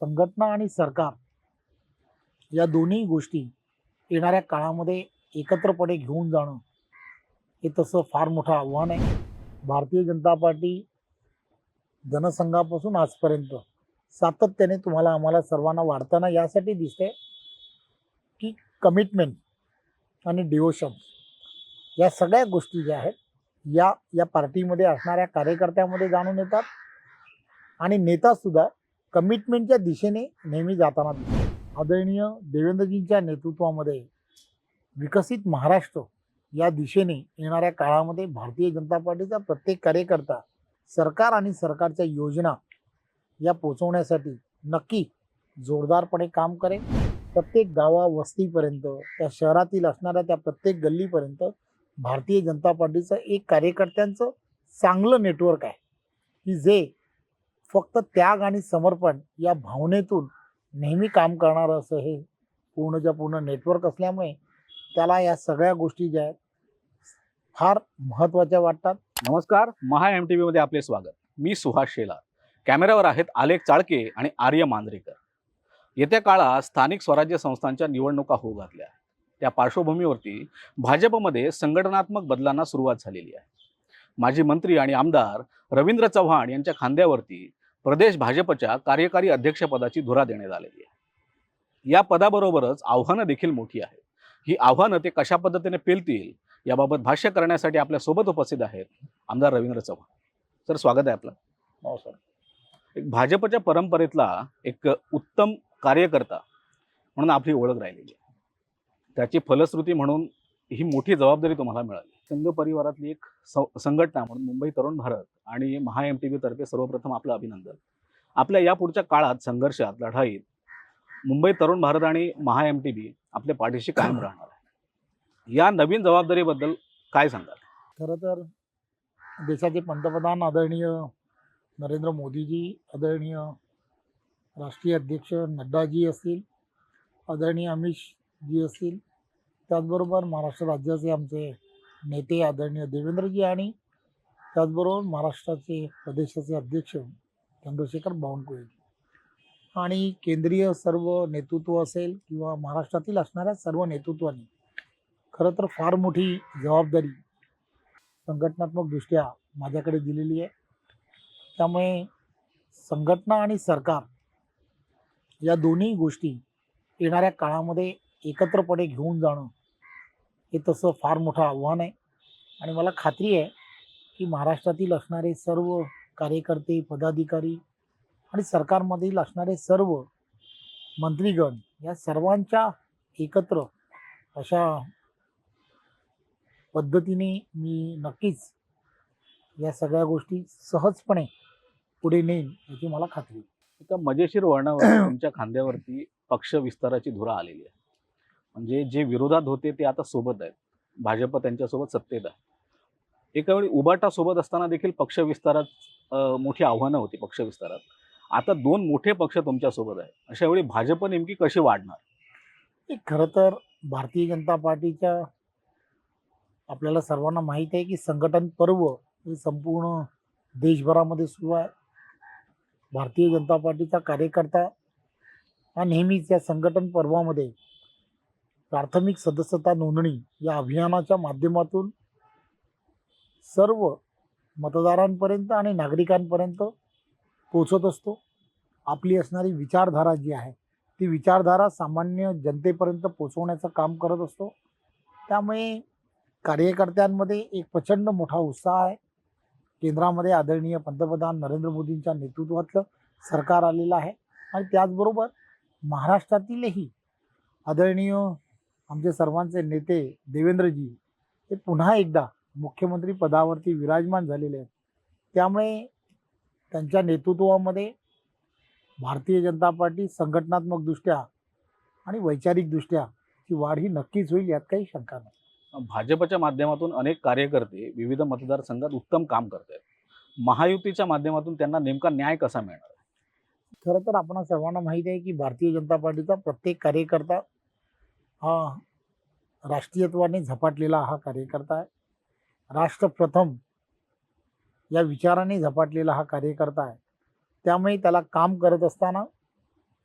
संघटना आणि सरकार या दोन्ही गोष्टी येणाऱ्या काळामध्ये एकत्रपणे घेऊन जाणं हे तसं फार मोठं आव्हान आहे. भारतीय जनता पार्टी जनसंघापासून आजपर्यंत सातत्याने तुम्हाला आम्हाला सर्वांना वाढताना यासाठी दिसते की कमिटमेंट आणि डिवोशन या सगळ्या गोष्टी ज्या आहेत या या पार्टीमध्ये असणाऱ्या कार्यकर्त्यामध्ये जाणून येतात. आणि नेतासुद्धा कमिटमेंटच्या दिशेने नेहमी जाताना दिसतो. आदरणीय देवेंद्रजींच्या नेतृत्वामध्ये विकसित महाराष्ट्र या दिशेने येणाऱ्या काळामध्ये भारतीय जनता पार्टीचा प्रत्येक कार्यकर्ता सरकार आणि सरकारच्या योजना या पोचवण्यासाठी नक्की जोरदारपणे काम करेल. प्रत्येक गावा वस्तीपर्यंत त्या शहरातील असणाऱ्या त्या प्रत्येक गल्लीपर्यंत भारतीय जनता पार्टीचं एक कार्यकर्त्यांचं चांगलं नेटवर्क आहे. की जे फक्त त्याग आणि समर्पण या भावनेतून नेहमी काम करणारं असं हे पूर्णच्या पूर्ण नेटवर्क असल्यामुळे त्याला या सगळ्या गोष्टी ज्या आहेत फार महत्त्वाच्या वाटतात. नमस्कार महा एम टी मध्ये आपले स्वागत. मी सुहास शेलार. कॅमेऱ्यावर आहेत आलेख चाळके आणि आर्य मांजरेकर. येत्या काळात स्थानिक स्वराज्य संस्थांच्या निवडणुका होऊ घातल्या. त्या पार्श्वभूमीवरती भाजपमध्ये संघटनात्मक बदलांना सुरुवात झालेली आहे. माजी मंत्री आणि आमदार रवींद्र चव्हाण यांच्या खांद्यावरती प्रदेश भाजपच्या कार्यकारी अध्यक्षपदाची धुरा देण्यात आलेली आहे. या पदाबरोबरच आव्हानं देखील मोठी आहेत. ही आव्हानं ते कशा पद्धतीने पेलतील याबाबत भाष्य करण्यासाठी आपल्यासोबत उपस्थित आहेत आमदार रवींद्र चव्हाण. सर स्वागत आहे आपलं. हो सर. एक भाजपच्या परंपरेतला एक उत्तम कार्यकर्ता म्हणून आपली ओळख राहिलेली आहे. त्याची फलश्रुती म्हणून ही मोठी जबाबदारी तुम्हाला मिळाली. संघ परिवारातली एक संघटना म्हणून मुंबई तरुण भारत आणि महा एम टी व्ही तर्फे सर्वप्रथम आपलं अभिनंदन. आपल्या या पुढच्या काळात संघर्षात लढाईत मुंबई तरुण भारत आणि महा एम टी बी आपल्या पाठीशी कायम राहणार आहे. या नवीन जबाबदारीबद्दल काय सांगाल? खरं तर देशाचे पंतप्रधान आदरणीय नरेंद्र मोदीजी आदरणीय राष्ट्रीय अध्यक्ष नड्डाजी असतील आदरणीय अमितजी असतील त्याचबरोबर महाराष्ट्र राज्याचे आमचे नेते आदरणीय देवेंद्रजी आणि त्याचबरोबर महाराष्ट्राचे प्रदेशाचे अध्यक्ष चंद्रशेखर बावनकुळे. आणि केंद्रीय सर्व नेतृत्व असेल किंवा महाराष्ट्रातील असणाऱ्या सर्व नेतृत्वाने खरं तर फार मोठी जबाबदारी संघटनात्मक दृष्ट्या माझ्याकडे दिलेली आहे. त्यामुळे संघटना आणि सरकार या दोन्ही गोष्टी येणाऱ्या काळामध्ये एकत्रपणे घेऊन जाणं हे तसं फार मोठं आव्हान आहे आणि मला खात्री आहे की महाराष्ट्रातील असणारे सर्व कार्यकर्ते पदाधिकारी आणि सरकारमधील असणारे सर्व मंत्रीगण या सर्वांच्या एकत्र अशा पद्धतीने मी नक्कीच या सगळ्या गोष्टी सहजपणे पुढे नेईन याची मला खात्री आहे. एका मजेशीर वळणावर तुमच्या खांद्यावरती पक्ष विस्ताराची धुरा आलेली आहे म्हणजे जे विरोधात होते ते आता सोबत आहेत. भाजप त्यांच्यासोबत सत्तेत आहे. एका वेळी उबाटा सोबत असताना देखील पक्ष विस्तारात मोठी आव्हानं होती पक्ष विस्तारात. आता दोन मोठे पक्ष तुमच्यासोबत आहे अशा वेळी भाजप नेमकी कशी वाढणार? हे खरं तर भारतीय जनता पार्टीच्या आपल्याला सर्वांना माहीत आहे की संघटन पर्व हे संपूर्ण देशभरामध्ये सुरू आहे. भारतीय जनता पार्टीचा कार्यकर्ता हा नेहमीच या संघटन पर्वामध्ये प्राथमिक सदस्यता नोंदणी या अभियानाच्या माध्यमातून सर्व मतदारांपर्यंत आणि नागरिकांपर्यंत पोचत असतो. आपली असणारी विचारधारा जी आहे ती विचारधारा सामान्य जनतेपर्यंत पोचवण्याचं काम करत असतो. त्यामुळे कार्यकर्त्यांमध्ये एक प्रचंड मोठा उत्साह आहे. केंद्रामध्ये आदरणीय पंतप्रधान नरेंद्र मोदींच्या नेतृत्वातलं सरकार आलेलं आहे. आणि त्याचबरोबर महाराष्ट्रातीलही आदरणीय आमचे सर्वांचे नेते देवेंद्रजी हे पुन्हा एकदा मुख्यमंत्री पदावरती विराजमान झालेले आहेत. त्यामुळे त्यांच्या नेतृत्वामध्ये भारतीय जनता पार्टी संघटनात्मकदृष्ट्या आणि वैचारिकदृष्ट्या ची वाढ ही नक्कीच होईल यात काही शंका नाही. भाजपच्या माध्यमातून अनेक कार्यकर्ते विविध मतदारसंघात उत्तम काम करत आहेत महायुतीच्या माध्यमातून त्यांना नेमका न्याय कसा मिळणार? खरं तर आपण सर्वांना माहीत आहे की भारतीय जनता पार्टीचा प्रत्येक कार्यकर्ता हा राष्ट्रीयत्वाने झपाटलेला हा कार्यकर्ता आहे. राष्ट्रप्रथम या विचाराने झपाटलेला हा कार्यकर्ता आहे. त्यामुळे त्याला काम करत असताना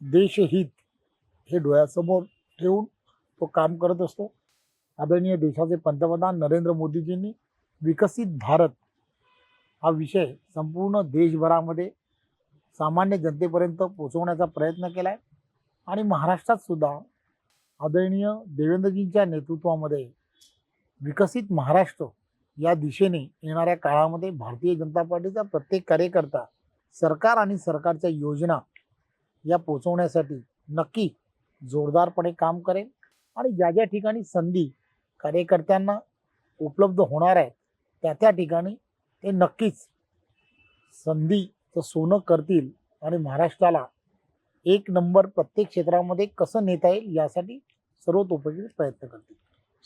देशहित हे डोळ्यासमोर ठेवून तो काम करत असतो. आदरणीय देशाचे पंतप्रधान नरेंद्र मोदीजींनी विकसित भारत हा विषय संपूर्ण देशभरामध्ये सामान्य जनतेपर्यंत पोचवण्याचा प्रयत्न केला आहे आणि महाराष्ट्रात सुद्धा आदरणीय देवेंद्रजींच्या नेतृत्वामध्ये विकसित महाराष्ट्र या दिशेने येणाऱ्या काळामध्ये भारतीय जनता पार्टीचा प्रत्येक कार्यकर्ता सरकार आणि सरकारच्या योजना या पोचवण्यासाठी नक्की जोरदारपणे काम करेल आणि ज्या ज्या ठिकाणी संधी कार्यकर्त्यांना उपलब्ध होणार आहे त्या त्या ठिकाणी ते नक्कीच संधीचं सोनं करतील आणि महाराष्ट्राला एक नंबर प्रत्येक क्षेत्रामध्ये कसं नेता येईल यासाठी सर्वतोपरी प्रयत्न करतील.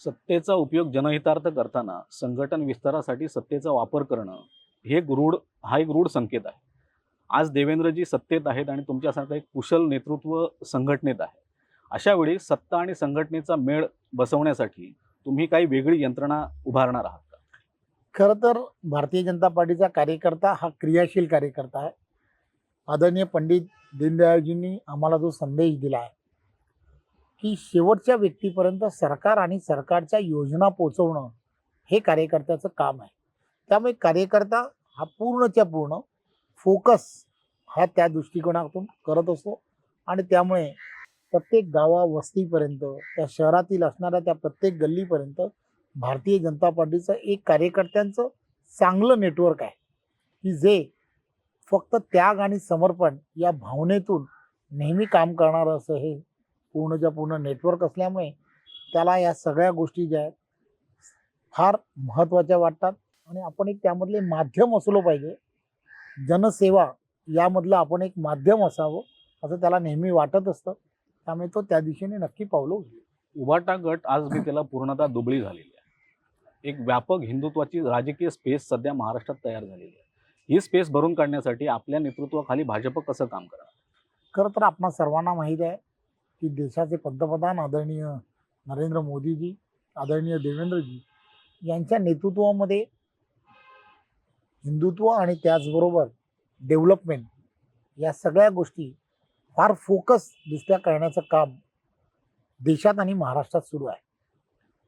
सत्तेचा उपयोग जनहितार्थ करताना संघटन विस्तारासाठी सत्तेचा वापर करणं हे रूढ हा एक रूढ संकेत आहे. आज देवेंद्रजी सत्तेत आहेत आणि तुमच्यासारखं एक कुशल नेतृत्व संघटनेत आहे. अशा वेळी सत्ता आणि संघटनेचा मेळ बसवण्यासाठी तुम्ही काही वेगळी यंत्रणा उभारणार आहात का? खरं तर भारतीय जनता पार्टीचा कार्यकर्ता हा क्रियाशील कार्यकर्ता आहे. आदरणीय पंडित दीनदयाळजींनी आम्हाला जो संदेश दिला आहे की शेवटच्या व्यक्तीपर्यंत सरकार आणि सरकारच्या योजना पोचवणं हे कार्यकर्त्याचं काम आहे. त्यामुळे कार्यकर्ता हा पूर्णच्या पूर्ण फोकस हा त्या दृष्टिकोनातून करत असतो आणि त्यामुळे प्रत्येक गावा वस्तीपर्यंत त्या शहरातील असणाऱ्या त्या प्रत्येक गल्लीपर्यंत भारतीय जनता पार्टीचं एक कार्यकर्त्यांचं चांगलं नेटवर्क आहे की जे फक्त त्याग आणि समर्पण या भावनेतून नेहमी काम करणारं असं हे पूर्णच्या पूर्ण नेटवर्क असल्यामुळे त्याला या सगळ्या गोष्टी ज्या आहेत फार महत्त्वाच्या वाटतात. आणि आपण एक त्यामधले माध्यम असलो पाहिजे. जनसेवा यामधलं आपण एक माध्यम असावं असं त्याला नेहमी वाटत असतं. त्यामुळे तो त्या दिशेने नक्की पावलं उचलेल. उभाटा गट आज मी त्याला पूर्णतः दुबळी झालेली आहे. एक व्यापक हिंदुत्वाची राजकीय स्पेस सध्या महाराष्ट्रात तयार झालेली आहे. ही स्पेस भरून काढण्यासाठी आपल्या नेतृत्वाखाली भाजप कसं काम करणार? खरं तर आपणा सर्वांना माहीत आहे की देशाचे पंतप्रधान आदरणीय नरेंद्र मोदीजी आदरणीय देवेंद्रजी यांच्या नेतृत्वामध्ये हिंदुत्व आणि त्याचबरोबर डेव्हलपमेंट या सगळ्या गोष्टी फार फोकस दृष्ट्या करण्याचं काम देशात आणि महाराष्ट्रात सुरू आहे.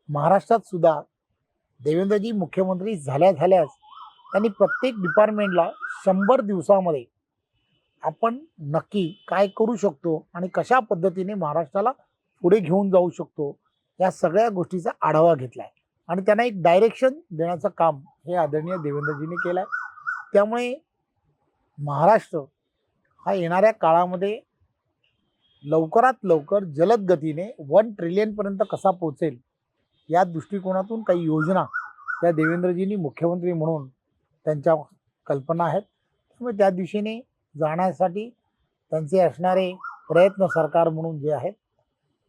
महाराष्ट्रात सुद्धा देवेंद्रजी मुख्यमंत्री झाल्या झाल्याच त्यांनी प्रत्येक डिपार्टमेंटला शंभर दिवसामध्ये आपण नक्की काय करू शकतो आणि कशा पद्धतीने महाराष्ट्राला पुढे घेऊन जाऊ शकतो या सगळ्या गोष्टीचा आढावा घेतला आहे आणि त्यांना एक डायरेक्शन देण्याचं काम हे आदरणीय देवेंद्रजींनी केलं आहे त्यामुळे महाराष्ट्र हा येणाऱ्या काळामध्ये लवकरात लवकर जलद गतीने वन ट्रिलियनपर्यंत कसा पोचेल या दृष्टिकोनातून काही योजना त्या देवेंद्रजींनी मुख्यमंत्री म्हणून त्यांच्या कल्पना आहेत. त्यामुळे त्या दिशेने जाण्यासाठी त्यांचे असणारे प्रयत्न सरकार म्हणून जे आहेत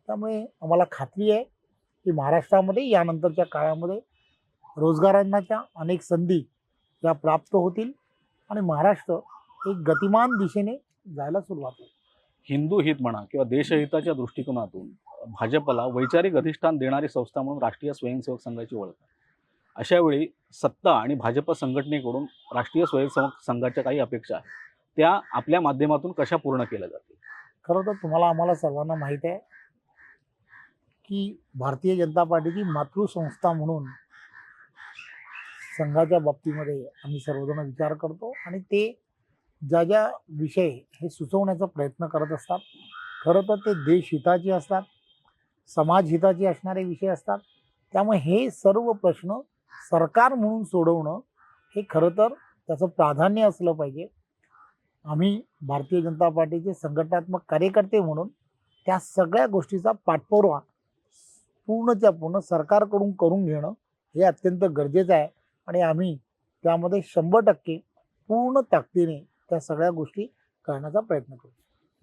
त्यामुळे आम्हाला खात्री आहे की महाराष्ट्रामध्ये यानंतरच्या काळामध्ये रोजगारांनाच्या अनेक संधी या प्राप्त होतील आणि महाराष्ट्र एक गतिमान दिशेने जायला सुरुवात होईल. हिंदू हित म्हणा किंवा देशहिताच्या दृष्टिकोनातून भाजपला वैचारिक अधिष्ठान देणारी संस्था म्हणून राष्ट्रीय स्वयंसेवक संघाची ओळख आहे. अशा वेळी सत्ता आणि भाजप संघटनेकडून राष्ट्रीय स्वयंसेवक संघाच्या काही अपेक्षा आहेत. त्या आपल्या माध्यमातून कशा पूर्ण केल्या जातील? खरं तर तुम्हाला आम्हाला सर्वांना माहीत आहे की भारतीय जनता पार्टीची मातृसंस्था म्हणून संघाच्या बाबतीमध्ये आम्ही सर्वजण विचार करतो आणि ते ज्या ज्या विषय हे सुचवण्याचा प्रयत्न करत असतात. खरं तर ते देशहिताचे असतात समाजहिताचे असणारे विषय असतात. त्यामुळे हे सर्व प्रश्न सरकार म्हणून सोडवणं हे खरं तर त्याचं प्राधान्य असलं पाहिजे. आम्ही भारतीय जनता पार्टीचे संघटनात्मक कार्यकर्ते म्हणून त्या सगळ्या गोष्टीचा पाठपुरावा पूर्णच्या पूर्ण सरकारकडून करून घेणं हे अत्यंत गरजेचं आहे. आणि आम्ही त्यामध्ये शंभर टक्के पूर्ण ताकदीने त्या सगळ्या गोष्टी करण्याचा प्रयत्न करू.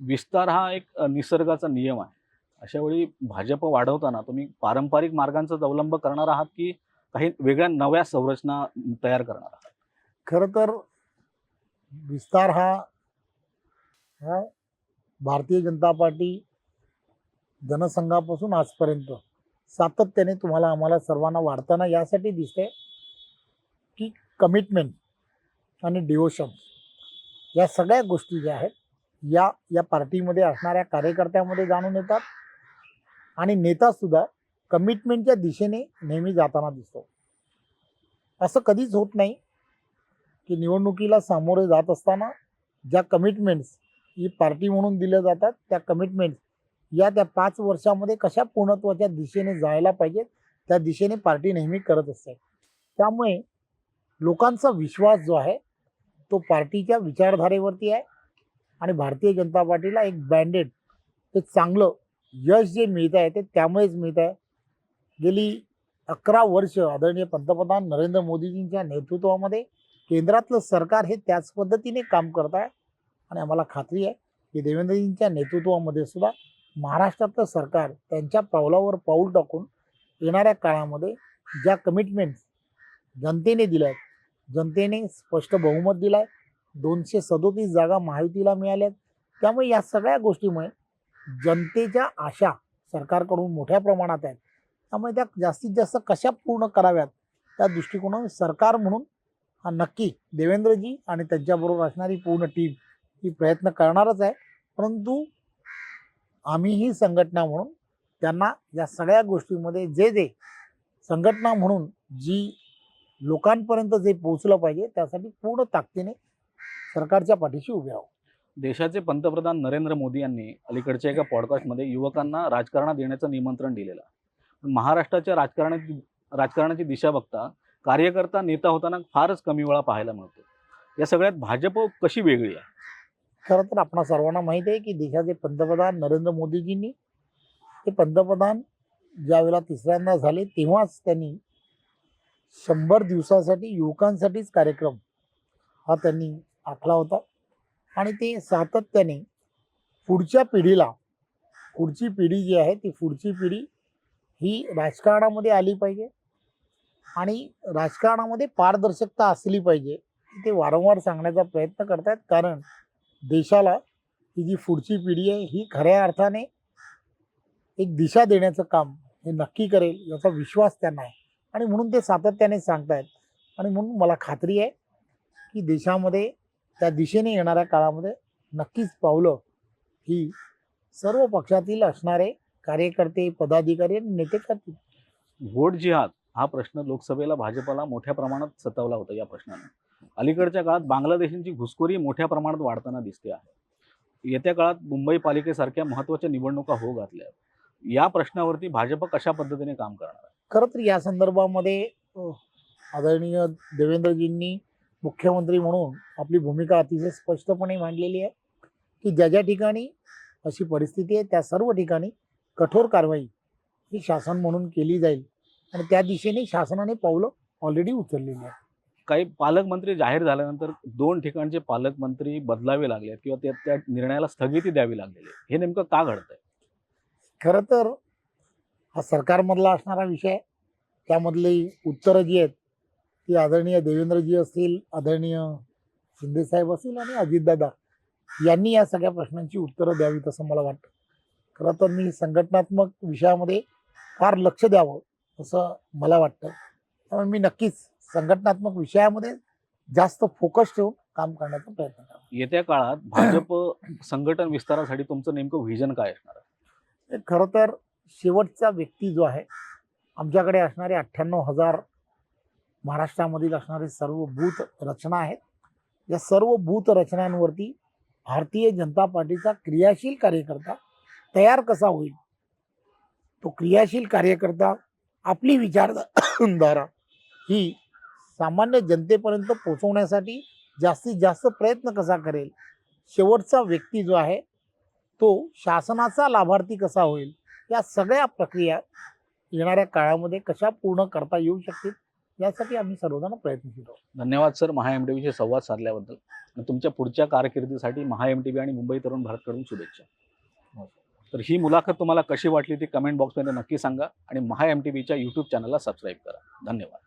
विस्तार हा एक निसर्गाचा नियम आहे. अशा वेळी भाजप वाढवताना तुम्ही पारंपरिक मार्गांचा अवलंब करणार आहात की काही वेगळ्या नव्या संरचना तयार करणार आहात. खरं तर विस्तार हा हा भारतीय जनता पार्टी जनसंघापासून आजपर्यंत सातत्याने तुम्हाला आम्हाला सर्वांना वाढताना यासाठी दिसते की कमिटमेंट आणि डिवोशन या सगळ्या गोष्टी ज्या आहेत या या पार्टीमध्ये असणाऱ्या कार्यकर्त्यामध्ये जाणून येतात. आणि नेतासुद्धा कमिटमेंटच्या दिशेने नेहमी जाताना दिसतो. असं कधीच होत नाही की निवडणुकीला सामोरे जात असताना ज्या कमिटमेंट्स ही पार्टी म्हणून दिल्या जातात त्या कमिटमेंट्स या त्या पाच वर्षामध्ये कशा पूर्णत्वाच्या दिशेने जायला पाहिजेत त्या दिशेने पार्टी नेहमी करत असते. त्यामुळे लोकांचा विश्वास जो आहे तो पार्टीच्या विचारधारेवरती आहे आणि भारतीय जनता पार्टीला एक बँडेड एक चांगलं यश जे मिळत आहे ते त्यामुळेच मिळत आहे गेली अकरा वर्ष आदरणीय पंतप्रधान नरेंद्र मोदीजींच्या नेतृत्वामध्ये केंद्रातलं सरकार हे त्याच पद्धतीने काम करत आहे आणि आम्हाला खात्री आहे की देवेंद्रजींच्या नेतृत्वामध्ये सुद्धा महाराष्ट्रातलं सरकार त्यांच्या पावलावर पाऊल टाकून येणाऱ्या काळामध्ये ज्या कमिटमेंट्स जनतेने दिल्या आहेत जनतेने स्पष्ट बहुमत दिलं आहे दोनशे सदोतीस जागा महायुतीला मिळाल्या त्यामुळे या सगळ्या गोष्टीमुळे जनतेच्या आशा सरकारकडून मोठ्या प्रमाणात आहेत. त्यामुळे त्या जास्तीत जास्त कशा पूर्ण कराव्यात? त्या दृष्टिकोनातून सरकार म्हणून हा नक्की देवेंद्रजी आणि त्यांच्याबरोबर असणारी पूर्ण टीम ही प्रयत्न करणारच आहे. परंतु आम्हीही संघटना म्हणून त्यांना या सगळ्या गोष्टीमध्ये जे जे संघटना म्हणून जी लोकांपर्यंत जे पोहोचलं पाहिजे त्यासाठी पूर्ण ताकदीने सरकारच्या पाठीशी उभे आहोत देशाचे पंतप्रधान नरेंद्र मोदी यांनी अलीकडच्या एका पॉडकास्टमध्ये युवकांना राजकारणात येण्याचं निमंत्रण दिलेलं. महाराष्ट्राच्या राजकारणाची राजकारणाची दिशा बघता कार्यकर्ता नेता होताना फारच कमी वेळा पाहायला मिळतो. या सगळ्यात भाजप कशी वेगळी आहे? खरं तर आपणा सर्वांना माहीत आहे की देशाचे पंतप्रधान नरेंद्र मोदीजींनी ते पंतप्रधान ज्यावेळेला तिसऱ्यांदा झाले तेव्हाच त्यांनी शंभर दिवसासाठी युवकांसाठीच कार्यक्रम हा त्यांनी आखला होता. आणि ते सातत्याने पुढच्या पिढीला पुढची पिढी जी आहे ती पुढची पिढी ही राजकारणामध्ये आली पाहिजे. आणि राजकारणामध्ये पारदर्शकता असली पाहिजे ते वारंवार सांगण्याचा प्रयत्न करतायत. कारण देशाला ही जी पुढची पिढी आहे ही खऱ्या अर्थाने एक दिशा देण्याचं काम हे नक्की करेल याचा विश्वास त्यांना आहे. आणि म्हणून ते सातत्याने सांगतायत. आणि म्हणून मला खात्री आहे की देशामध्ये त्या दिशेने येणाऱ्या काळामध्ये नक्कीच पावलं ही सर्व पक्षातील असणारे कार्यकर्ते पदाधिकारी आणि नेते करतील. व्होट जिहाद हा प्रश्न लोकसभेला भाजपला मोठ्या प्रमाणात सतावला होता या प्रश्नाने. अलीकडच्या काळात बांगलादेशांची घुसखोरी मोठ्या प्रमाणात वाढताना दिसते आहे. येत्या काळात मुंबई पालिकेसारख्या महत्त्वाच्या निवडणुका होऊ घातल्या. या प्रश्नावरती भाजप कशा पद्धतीने काम करणार आहे? खरं तर या संदर्भामध्ये आदरणीय देवेंद्रजींनी मुख्यमंत्री म्हणून आपली भूमिका अतिशय स्पष्टपणे मांडलेली आहे की ज्या ज्या ठिकाणी अशी परिस्थिती आहे त्या सर्व ठिकाणी कठोर कारवाई ही शासन म्हणून केली जाईल. आणि त्या दिशेने शासनाने पावलं ऑलरेडी उचललेली आहे काही पालकमंत्री जाहीर झाल्यानंतर दोन ठिकाणचे पालकमंत्री बदलावे लागले किंवा त्या त्या निर्णयाला स्थगिती द्यावी लागलेली. हे नेमकं का घडतंय? खरं तर हा सरकारमधला असणारा विषय त्यामधली उत्तरं जी आहेत ती आदरणीय देवेंद्रजी असतील आदरणीय शिंदेसाहेब असतील आणि अजितदादा यांनी या सगळ्या प्रश्नांची उत्तरं द्यावीत असं मला वाटतं. खरं तर मी संघटनात्मक विषयामध्ये फार लक्ष द्यावं असं मला वाटतं. त्यामुळे मी नक्कीच संघटनात्मक विषयामध्ये जास्त फोकस ठेवून काम करण्याचा प्रयत्न करा येत्या काळात भाजप संघटन विस्तारासाठी तुमचं नेमकं व्हिजन काय असणार आहे? हे खरं तर शेवटचा व्यक्ती जो आहे आमच्याकडे असणारे अठ्ठ्याण्णव हजार महाराष्ट्रामधील असणारे सर्व बूथ रचना आहेत. या सर्व बूथ रचनांवरती भारतीय जनता पार्टीचा क्रियाशील कार्यकर्ता तयार कसा होईल? तो क्रियाशील कार्यकर्ता आपली विचारधारा ही सामान्य जनतेपर्यंत पोचवण्यासाठी जास्तीत जास्त प्रयत्न कसा करेल? शेवटचा व्यक्ती जो आहे तो शासनाचा लाभार्थी कसा होईल? या सगळ्या प्रक्रिया येणाऱ्या काळामध्ये कशा पूर्ण करता येऊ शकतील? यासाठी आम्ही सर्वजण प्रयत्नशील आहोत. धन्यवाद सर. महा एम टी संवाद साधल्याबद्दल. तुमच्या पुढच्या कारकिर्दीसाठी महा एम टी बी आणि मुंबई तरुण भारतकडून शुभेच्छा. तर ही मुलाखत तुम्हाला कशी वाटली ती कमेंट बॉक्समध्ये नक्की सांगा आणि महा एम टी व्हीच्या यूट्यूब चॅनलला सबस्क्राईब करा. धन्यवाद.